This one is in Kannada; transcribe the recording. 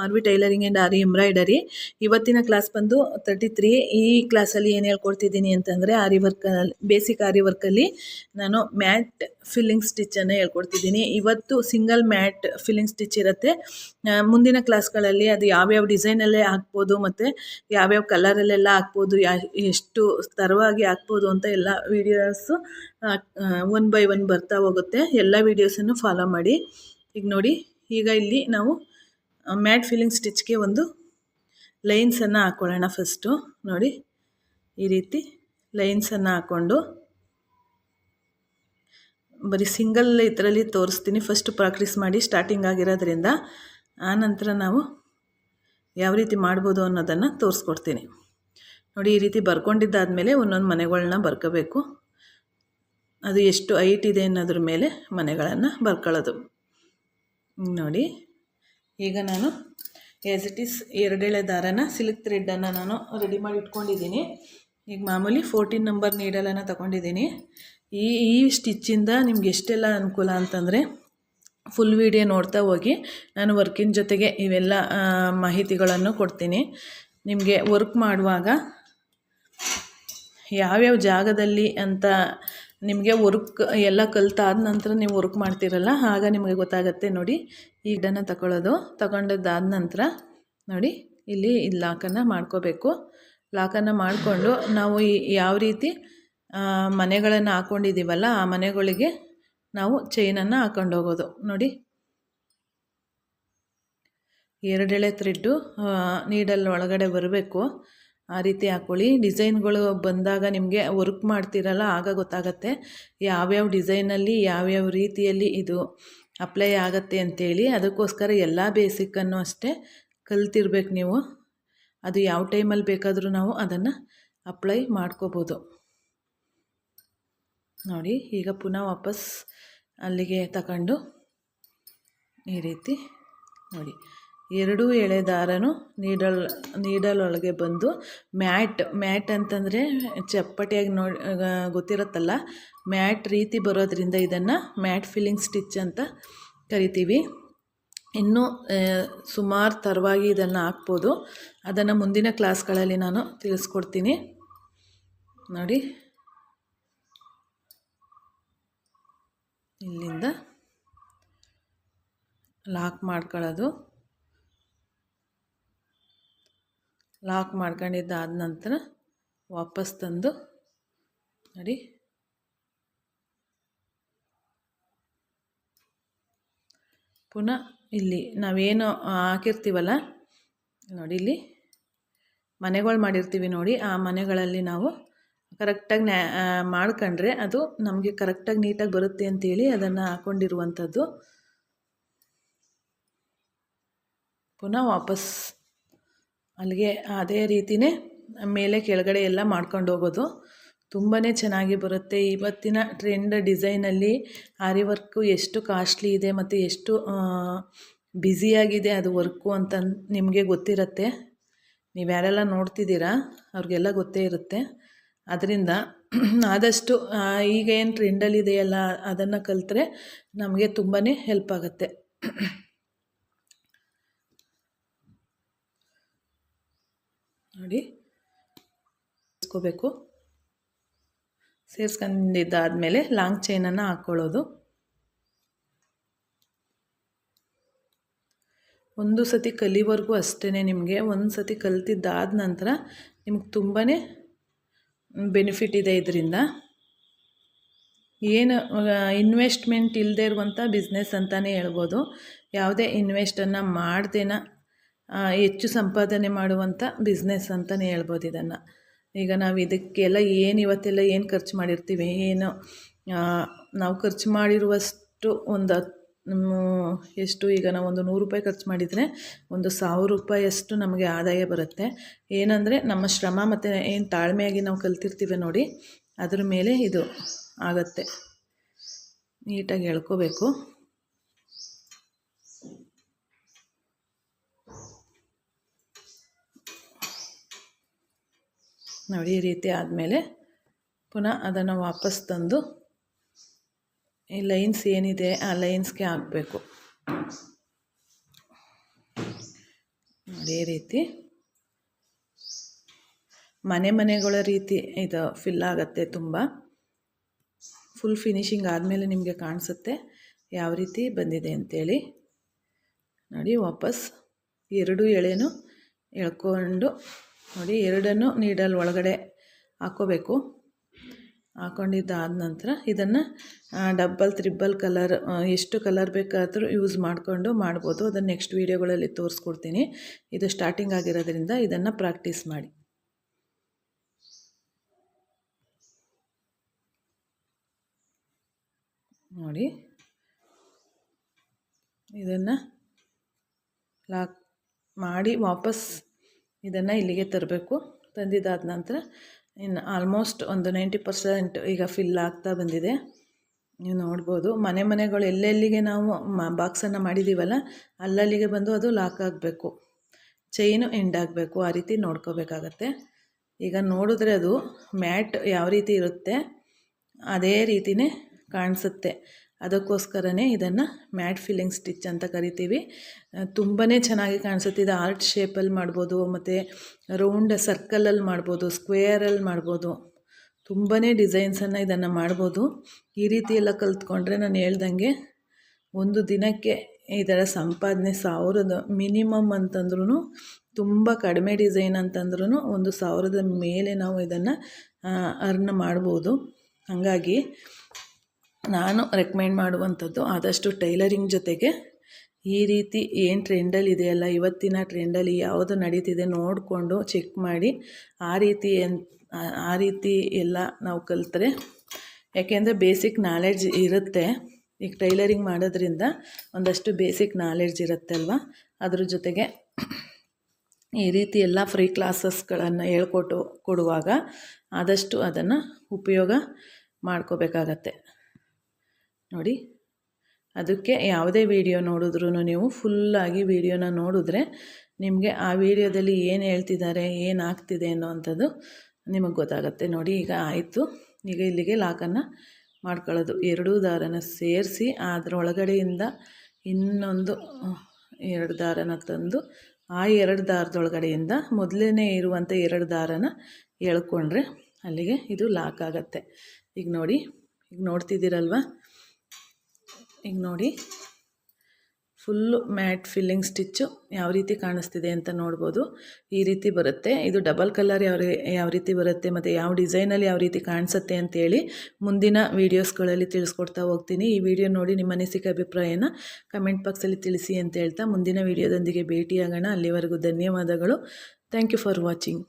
R V tailoring and Aari embroidery ಇವತ್ತಿನ ಕ್ಲಾಸ್ ಬಂದು ತರ್ಟಿ ತ್ರೀ ಈ ಕ್ಲಾಸಲ್ಲಿ ಏನು ಹೇಳ್ಕೊಡ್ತಿದ್ದೀನಿ ಅಂತಂದರೆ ಆರಿ ವರ್ಕಲ್ಲಿ ಬೇಸಿಕ್ ಆರಿ ವರ್ಕಲ್ಲಿ ನಾನು ಮ್ಯಾಟ್ ಫಿಲ್ಲಿಂಗ್ ಸ್ಟಿಚ್ಚನ್ನು ಹೇಳ್ಕೊಡ್ತಿದ್ದೀನಿ. ಇವತ್ತು ಸಿಂಗಲ್ ಮ್ಯಾಟ್ ಫಿಲ್ಲಿಂಗ್ ಸ್ಟಿಚ್ ಇರುತ್ತೆ. ಮುಂದಿನ ಕ್ಲಾಸ್ಗಳಲ್ಲಿ ಅದು ಯಾವ್ಯಾವ ಡಿಸೈನಲ್ಲೇ ಹಾಕ್ಬೋದು ಮತ್ತು ಯಾವ್ಯಾವ ಕಲರಲ್ಲೆಲ್ಲ ಹಾಕ್ಬೋದು, ಯಾ, ಎಷ್ಟು ಸ್ಥರವಾಗಿ ಹಾಕ್ಬೋದು ಅಂತ ಎಲ್ಲ ವೀಡಿಯೋಸು ಒನ್ ಬೈ ಒನ್ ಬರ್ತಾ ಹೋಗುತ್ತೆ. ಎಲ್ಲ ವೀಡಿಯೋಸನ್ನು ಫಾಲೋ ಮಾಡಿ. ಈಗ ನೋಡಿ, ಈಗ ಇಲ್ಲಿ ನಾವು ಮ್ಯಾಟ್ ಫಿಲ್ಲಿಂಗ್ ಸ್ಟಿಚ್ಗೆ ಒಂದು ಲೈನ್ಸನ್ನು ಹಾಕ್ಕೊಳ್ಳೋಣ ಫಸ್ಟು. ನೋಡಿ, ಈ ರೀತಿ ಲೈನ್ಸನ್ನು ಹಾಕ್ಕೊಂಡು ಬರೀ ಸಿಂಗಲ್ ಇದರಲ್ಲಿ ತೋರಿಸ್ತೀನಿ. ಫಸ್ಟ್ ಪ್ರಾಕ್ಟೀಸ್ ಮಾಡಿ ಸ್ಟಾರ್ಟಿಂಗ್ ಆಗಿರೋದ್ರಿಂದ ಆನಂತರ ನಾವು ಯಾವ ರೀತಿ ಮಾಡ್ಬೋದು ಅನ್ನೋದನ್ನು ತೋರಿಸ್ಕೊಡ್ತೀನಿ. ನೋಡಿ, ಈ ರೀತಿ ಬರ್ಕೊಂಡಿದ್ದಾದಮೇಲೆ ಒಂದೊಂದು ಮನೆಗಳನ್ನ ಬರ್ಕೋಬೇಕು. ಅದು ಎಷ್ಟು ಹೈಟ್ ಇದೆ ಅನ್ನೋದ್ರ ಮೇಲೆ ಮನೆಗಳನ್ನು ಬರ್ಕೊಳ್ಳೋದು. ನೋಡಿ ಈಗ ನಾನು ಆ್ಯಸ್ ಇಟ್ ಈಸ್ ಎರಡೆಳೆ ದಾರನ ಸಿಲ್ಕ್ ಥ್ರೆಡ್ಡನ್ನು ನಾನು ರೆಡಿ ಮಾಡಿ ಇಟ್ಕೊಂಡಿದ್ದೀನಿ. ಈಗ ಮಾಮೂಲಿ ಫೋರ್ಟೀನ್ ನಂಬರ್ ನೀಡಲನ್ನು ತಗೊಂಡಿದ್ದೀನಿ. ಈ ಈ ಸ್ಟಿಚ್ಚಿಂದ ನಿಮ್ಗೆ ಎಷ್ಟೆಲ್ಲ ಅನುಕೂಲ ಅಂತಂದರೆ ಫುಲ್ ವೀಡಿಯೋ ನೋಡ್ತಾ ಹೋಗಿ ನಾನು ವರ್ಕಿನ ಜೊತೆಗೆ ಇವೆಲ್ಲ ಮಾಹಿತಿಗಳನ್ನು ಕೊಡ್ತೀನಿ. ನಿಮಗೆ ವರ್ಕ್ ಮಾಡುವಾಗ ಯಾವ್ಯಾವ ಜಾಗದಲ್ಲಿ ಅಂತ ನಿಮಗೆ ವರ್ಕ್ ಎಲ್ಲ ಕಲಿತಾದ ನಂತರ ನೀವು ವರ್ಕ್ ಮಾಡ್ತೀರಲ್ಲ, ಆಗ ನಿಮಗೆ ಗೊತ್ತಾಗತ್ತೆ ನೋಡಿ. ಈ ಗಿಡನ ತಗೊಳ್ಳೋದು ತಗೊಂಡದ್ದಾದ ನಂತರ ನೋಡಿ, ಇಲ್ಲಿ ಈ ಲಾಕನ್ನು ಮಾಡ್ಕೋಬೇಕು. ಲಾಕನ್ನು ಮಾಡಿಕೊಂಡು ನಾವು ಯಾವ ರೀತಿ ಮನೆಗಳನ್ನು ಹಾಕ್ಕೊಂಡಿದ್ದೀವಲ್ಲ ಆ ಮನೆಗಳಿಗೆ ನಾವು ಚೈನನ್ನು ಹಾಕ್ಕೊಂಡು ಹೋಗೋದು. ನೋಡಿ. ಎರಡೆಳೆ ತ್ರೆಡ್ಡು ನೀಡಲ್ಲಿ ಒಳಗಡೆ ಬರಬೇಕು. ಆ ರೀತಿ ಹಾಕ್ಕೊಳ್ಳಿ ಡಿಸೈನ್ಗಳು ಬಂದಾಗ ನಿಮಗೆ ವರ್ಕ್ ಮಾಡ್ತೀರಲ್ಲ, ಆಗ ಗೊತ್ತಾಗತ್ತೆ ಯಾವ್ಯಾವ ಡಿಸೈನಲ್ಲಿ ಯಾವ್ಯಾವ ರೀತಿಯಲ್ಲಿ ಇದು ಅಪ್ಲೈ ಆಗತ್ತೆ ಅಂತೇಳಿ. ಅದಕ್ಕೋಸ್ಕರ ಎಲ್ಲ ಬೇಸಿಕ್ಕನ್ನು ಅಷ್ಟೇ ಕಲ್ತಿರ್ಬೇಕು ನೀವು. ಅದು ಯಾವ ಟೈಮಲ್ಲಿ ಬೇಕಾದರೂ ನಾವು ಅದನ್ನು ಅಪ್ಲೈ ಮಾಡ್ಕೋಬೋದು. ನೋಡಿ, ಈಗ ಪುನಃ ವಾಪಸ್ ಅಲ್ಲಿಗೆ ತಗೊಂಡು ಈ ರೀತಿ ನೋಡಿ. ಎರಡೂ ಎಳೆ ದಾರನು ನೀಡಲ್, ನೀಡಲೊಳಗೆ ಬಂದು ಮ್ಯಾಟ್ ಮ್ಯಾಟ್ ಅಂತಂದರೆ ಚಪ್ಪಟಿಯಾಗಿ ನೋಡಿ ಗೊತ್ತಿರುತ್ತಲ್ಲ, ಮ್ಯಾಟ್ ರೀತಿ ಬರೋದ್ರಿಂದ ಇದನ್ನು ಮ್ಯಾಟ್ ಫಿಲ್ಲಿಂಗ್ ಸ್ಟಿಚ್ ಅಂತ ಕರಿತೀವಿ. ಇನ್ನೂ ಸುಮಾರು ತರವಾಗಿ ಇದನ್ನು ಹಾಕ್ಬೋದು. ಅದನ್ನು ಮುಂದಿನ ಕ್ಲಾಸ್ಗಳಲ್ಲಿ ನಾನು ತಿಳಿಸ್ಕೊಡ್ತೀನಿ. ನೋಡಿ. ಇಲ್ಲಿಂದ ಲಾಕ್ ಮಾಡ್ಕೊಳ್ಳೋದು. ಲಾಕ್ ಮಾಡ್ಕೊಂಡಿದ್ದಾದ ನಂತರ ವಾಪಸ್ ತಂದು ನೋಡಿ. ಪುನಃ ಇಲ್ಲಿ ನಾವೇನು ಹಾಕಿರ್ತೀವಲ್ಲ ನೋಡಿ ಇಲ್ಲಿ ಮನೆಗಳು ಮಾಡಿರ್ತೀವಿ ನೋಡಿ, ಆ ಮನೆಗಳಲ್ಲಿ ನಾವು ಕರೆಕ್ಟಾಗಿ ನ್ಯಾ ಮಾಡ್ಕೊಂಡ್ರೆ ಅದು ನಮಗೆ ಕರೆಕ್ಟಾಗಿ ನೀಟಾಗಿ ಬರುತ್ತೆ ಅಂತೇಳಿ ಅದನ್ನು ಹಾಕ್ಕೊಂಡಿರುವಂಥದ್ದು ಪುನಃ ವಾಪಸ್ ಅಲ್ಲಿಗೆ ಅದೇ ರೀತಿಯೇ ಮೇಲೆ ಕೆಳಗಡೆ ಎಲ್ಲ ಮಾಡ್ಕೊಂಡು ಹೋಗೋದು. ತುಂಬಾ ಚೆನ್ನಾಗಿ ಬರುತ್ತೆ. ಇವತ್ತಿನ ಟ್ರೆಂಡ್ ಡಿಸೈನಲ್ಲಿ ಆರಿ ವರ್ಕು ಎಷ್ಟು ಕಾಸ್ಟ್ಲಿ ಇದೆ ಮತ್ತು ಎಷ್ಟು ಬ್ಯುಸಿಯಾಗಿದೆ ಅದು ವರ್ಕು ಅಂತ ನಿಮಗೆ ಗೊತ್ತಿರುತ್ತೆ. ನೀವು ಯಾರೆಲ್ಲ ನೋಡ್ತಿದ್ದೀರಾ, ಅವ್ರಿಗೆಲ್ಲ ಗೊತ್ತೇ ಇರುತ್ತೆ. ಅದರಿಂದ ಆದಷ್ಟು ಈಗ ಏನು ಟ್ರೆಂಡಲ್ಲಿದೆಯಲ್ಲ ಅದನ್ನು ಕಲಿತ್ರೆ ನಮಗೆ ತುಂಬಾ ಹೆಲ್ಪ್ ಆಗುತ್ತೆ. ನೋಡಿ. ಸೇರಿಸ್ಕೋಬೇಕು. ಸೇರಿಸ್ಕೊಂಡಿದ್ದಾದಮೇಲೆ ಲಾಂಗ್ ಚೈನನ್ನು ಹಾಕ್ಕೊಳ್ಳೋದು ಒಂದು ಸತಿ ಕಲಿವರೆಗೂ ಅಷ್ಟೇ ನಿಮಗೆ, ಒಂದು ಸತಿ ಕಲಿತಿದ್ದಾದ ನಂತರ ನಿಮ್ಗೆ ತುಂಬಾ ಬೆನಿಫಿಟ್ ಇದೆ ಇದರಿಂದ. ಏನು ಇನ್ವೆಸ್ಟ್ಮೆಂಟ್ ಇಲ್ಲದೆ ಇರುವಂಥ ಬಿಸ್ನೆಸ್ ಅಂತಲೇ ಹೇಳ್ಬೋದು. ಯಾವುದೇ ಇನ್ವೆಸ್ಟನ್ನು ಮಾಡ್ದೇನ ಹೆಚ್ಚು ಸಂಪಾದನೆ ಮಾಡುವಂಥ ಬಿಸ್ನೆಸ್ ಅಂತಲೇ ಹೇಳ್ಬೋದು ಇದನ್ನು. ಈಗ ನಾವು ಇದಕ್ಕೆಲ್ಲ ಏನು ಇವತ್ತೆಲ್ಲ ಏನು ಖರ್ಚು ಮಾಡಿರ್ತೀವಿ? ಏನು? ನಾವು ಖರ್ಚು ಮಾಡಿರುವಷ್ಟು ಒಂದು ಎಷ್ಟು ಈಗ ನಾವು ಒಂದು ನೂರು ರೂಪಾಯಿ ಖರ್ಚು ಮಾಡಿದರೆ ಒಂದು ಸಾವಿರ ರೂಪಾಯಿಯಷ್ಟು ನಮಗೆ ಆದಾಯ ಬರುತ್ತೆ. ಏನಂದರೆ ನಮ್ಮ ಶ್ರಮ ಮತ್ತು ಏನು ತಾಳ್ಮೆಯಾಗಿ ನಾವು ಕಲ್ತಿರ್ತೀವಿ ನೋಡಿ, ಅದ್ರ ಮೇಲೆ ಇದು ಆಗತ್ತೆ. ನೀಟಾಗಿ ಎಳ್ಕೋಬೇಕು ನೋಡಿ, ಈ ರೀತಿ ಆದಮೇಲೆ ಪುನಃ ಅದನ್ನು ವಾಪಸ್ ತಂದು ಈ ಲೈನ್ಸ್ ಏನಿದೆ ಆ ಲೈನ್ಸ್ಗೆ ಹಾಕಬೇಕು. ನೋಡಿ ರೀತಿ. ಮನೆ ಮನೆಗಳ ರೀತಿ ಇದು ಫಿಲ್ ಆಗುತ್ತೆ ತುಂಬ. ಫುಲ್ ಫಿನಿಶಿಂಗ್ ಆದಮೇಲೆ ನಿಮಗೆ ಕಾಣಿಸುತ್ತೆ ಯಾವ ರೀತಿ ಬಂದಿದೆ ಅಂಥೇಳಿ ನೋಡಿ, ವಾಪಸ್ ಎರಡು ಎಳೆನೂ ಎಳ್ಕೊಂಡು ನೋಡಿ, ಎರಡನ್ನು ನೀಡಲ್ ಒಳಗಡೆ ಹಾಕೋಬೇಕು. ಹಾಕೊಂಡಿದ್ದಾದ ನಂತರ ಇದನ್ನು ಡಬ್ಬಲ್ ತ್ರಿಬ್ಬಲ್ ಕಲರ್ ಎಷ್ಟು ಕಲರ್ ಬೇಕಾದರೂ ಯೂಸ್ ಮಾಡಿಕೊಂಡು ಮಾಡ್ಬೋದು. ಅದನ್ನು ನೆಕ್ಸ್ಟ್ ವೀಡಿಯೋಗಳಲ್ಲಿ ತೋರಿಸ್ಕೊಡ್ತೀನಿ. ಇದು ಸ್ಟಾರ್ಟಿಂಗ್ ಆಗಿರೋದ್ರಿಂದ ಇದನ್ನು ಪ್ರಾಕ್ಟೀಸ್ ಮಾಡಿ. ನೋಡಿ, ಇದನ್ನು ಲಾಕ್ ಮಾಡಿ ವಾಪಸ್ ಇದನ್ನು ಇಲ್ಲಿಗೆ ತರಬೇಕು. ತಂದಿದ್ದಾದ ನಂತರ ಇನ್ನು ಆಲ್ಮೋಸ್ಟ್ ಒಂದು ನೈಂಟಿ ಪರ್ಸೆಂಟ್ ಈಗ ಫಿಲ್ ಆಗ್ತಾ ಬಂದಿದೆ. ನೀವು ನೋಡ್ಬೋದು. ಮನೆ ಮನೆಗಳು ಎಲ್ಲೆಲ್ಲಿಗೆ ನಾವು ಮ ಬಾಕ್ಸನ್ನು ಮಾಡಿದ್ದೀವಲ್ಲ ಅಲ್ಲಲ್ಲಿಗೆ ಬಂದು ಅದು ಲಾಕ್ ಆಗಬೇಕು. ಚೈನು ಎಂಡ್ ಆಗಬೇಕು. ಆ ರೀತಿ ನೋಡ್ಕೋಬೇಕಾಗತ್ತೆ. ಈಗ ನೋಡಿದ್ರೆ ಅದು ಮ್ಯಾಟ್ ಯಾವ ರೀತಿ ಇರುತ್ತೆ, ಅದೇ ರೀತಿಯೇ ಕಾಣಿಸುತ್ತೆ. ಅದಕ್ಕೋಸ್ಕರನೇ ಇದನ್ನು ಮ್ಯಾಟ್ ಫಿಲ್ಲಿಂಗ್ ಸ್ಟಿಚ್ ಅಂತ ಕರಿತೀವಿ. ತುಂಬಾ ಚೆನ್ನಾಗಿ ಕಾಣಿಸುತ್ತೆ. ಇದು ಆರ್ಟ್ ಶೇಪಲ್ಲಿ ಮಾಡ್ಬೋದು, ಮತ್ತು ರೌಂಡ್ ಸರ್ಕಲಲ್ಲಿ ಮಾಡ್ಬೋದು, ಸ್ಕ್ವೇರಲ್ಲಿ ಮಾಡ್ಬೋದು. ತುಂಬಾ ಡಿಸೈನ್ಸನ್ನು ಇದನ್ನು ಮಾಡ್ಬೋದು. ಈ ರೀತಿ ಎಲ್ಲ ಕಲ್ತ್ಕೊಂಡ್ರೆ ನಾನು ಹೇಳ್ದಂಗೆ ಒಂದು ದಿನಕ್ಕೆ ಇದರ ಸಂಪಾದನೆ ಸಾವಿರದ, ಮಿನಿಮಮ್ ಅಂತಂದ್ರೂ ತುಂಬ ಕಡಿಮೆ ಡಿಸೈನ್ ಅಂತಂದ್ರೂ ಒಂದು ಸಾವಿರದ ಮೇಲೆ ನಾವು ಇದನ್ನು ಅರ್ನ್ ಮಾಡ್ಬೋದು. ಹಾಗಾಗಿ ನಾನು ರೆಕಮೆಂಡ್ ಮಾಡುವಂಥದ್ದು ಆದಷ್ಟು ಟೈಲರಿಂಗ್ ಜೊತೆಗೆ ಈ ರೀತಿ ಏನು ಟ್ರೆಂಡಲ್ಲಿ ಇದೆಯಲ್ಲ, ಇವತ್ತಿನ ಟ್ರೆಂಡಲ್ಲಿ ಯಾವುದು ನಡೀತಿದೆ ನೋಡಿಕೊಂಡು ಚೆಕ್ ಮಾಡಿ ಆ ರೀತಿ ಎನ್, ಆ ರೀತಿ ಎಲ್ಲ ನಾವು ಕಲಿತ್ರೆ, ಯಾಕೆಂದರೆ ಬೇಸಿಕ್ ನಾಲೆಡ್ಜ್ ಇರುತ್ತೆ. ಈಗ ಟೈಲರಿಂಗ್ ಮಾಡೋದ್ರಿಂದ ಒಂದಷ್ಟು ಬೇಸಿಕ್ ನಾಲೆಡ್ಜ್ ಇರುತ್ತೆ ಅಲ್ವಾ? ಅದ್ರ ಜೊತೆಗೆ ಈ ರೀತಿ ಎಲ್ಲ ಫ್ರೀ ಕ್ಲಾಸಸ್ಗಳನ್ನು ಹೇಳ್ಕೊಟ್ಟು ಕೊಡುವಾಗ ಆದಷ್ಟು ಅದನ್ನು ಉಪಯೋಗ ಮಾಡ್ಕೋಬೇಕಾಗತ್ತೆ. ನೋಡಿ. ಅದಕ್ಕೆ ಯಾವುದೇ ವಿಡಿಯೋ ನೋಡಿದ್ರೂ ನೀವು ಫುಲ್ಲಾಗಿ ವಿಡಿಯೋನ ನೋಡಿದ್ರೆ ನಿಮಗೆ ಆ ವಿಡಿಯೋದಲ್ಲಿ ಏನು ಹೇಳ್ತಿದ್ದಾರೆ, ಏನು ಆಗ್ತಿದೆ ಅನ್ನೋವಂಥದ್ದು ನಿಮಗೆ ಗೊತ್ತಾಗುತ್ತೆ. ನೋಡಿ, ಈಗ ಆಯಿತು. ಈಗ ಇಲ್ಲಿಗೆ ಲಾಕನ್ನು ಮಾಡ್ಕೊಳ್ಳೋದು. ಎರಡೂ ದಾರನ ಸೇರಿಸಿ ಅದರೊಳಗಡೆಯಿಂದ ಇನ್ನೊಂದು, ಎರಡು ದಾರನ ತಂದು ಆ ಎರಡು ದಾರದೊಳಗಡೆಯಿಂದ ಮೊದಲನೇ ಇರುವಂಥ ಎರಡು ದಾರನ ಎಳ್ಕೊಂಡ್ರೆ ಅಲ್ಲಿಗೆ ಇದು ಲಾಕ್ ಆಗತ್ತೆ. ಈಗ ನೋಡಿ, ಈಗ ನೋಡ್ತಿದ್ದೀರಲ್ವ? ಈಗ ನೋಡಿ. ಫುಲ್ಲು ಮ್ಯಾಟ್ ಫಿಲ್ಲಿಂಗ್ ಸ್ಟಿಚ್ಚು ಯಾವ ರೀತಿ ಕಾಣಿಸ್ತಿದೆ ಅಂತ ನೋಡ್ಬೋದು. ಈ ರೀತಿ ಬರುತ್ತೆ. ಇದು ಡಬಲ್ ಕಲರ್ ಯಾವ ಯಾವ ರೀತಿ ಬರುತ್ತೆ ಮತ್ತು ಯಾವ ಡಿಸೈನಲ್ಲಿ ಯಾವ ರೀತಿ ಕಾಣಿಸುತ್ತೆ ಅಂತೇಳಿ ಮುಂದಿನ ವೀಡಿಯೋಸ್ಗಳಲ್ಲಿ ತಿಳಿಸ್ಕೊಡ್ತಾ ಹೋಗ್ತೀನಿ. ಈ ವಿಡಿಯೋ ನೋಡಿ ನಿಮ್ಮ ಅನಿಸಿಕೆ, ಅಭಿಪ್ರಾಯನ ಕಮೆಂಟ್ ಬಾಕ್ಸಲ್ಲಿ ತಿಳಿಸಿ ಅಂತ ಹೇಳ್ತಾ ಮುಂದಿನ ವೀಡಿಯೋದೊಂದಿಗೆ ಭೇಟಿಯಾಗೋಣ. ಅಲ್ಲಿವರೆಗೂ ಧನ್ಯವಾದಗಳು. Thank you for watching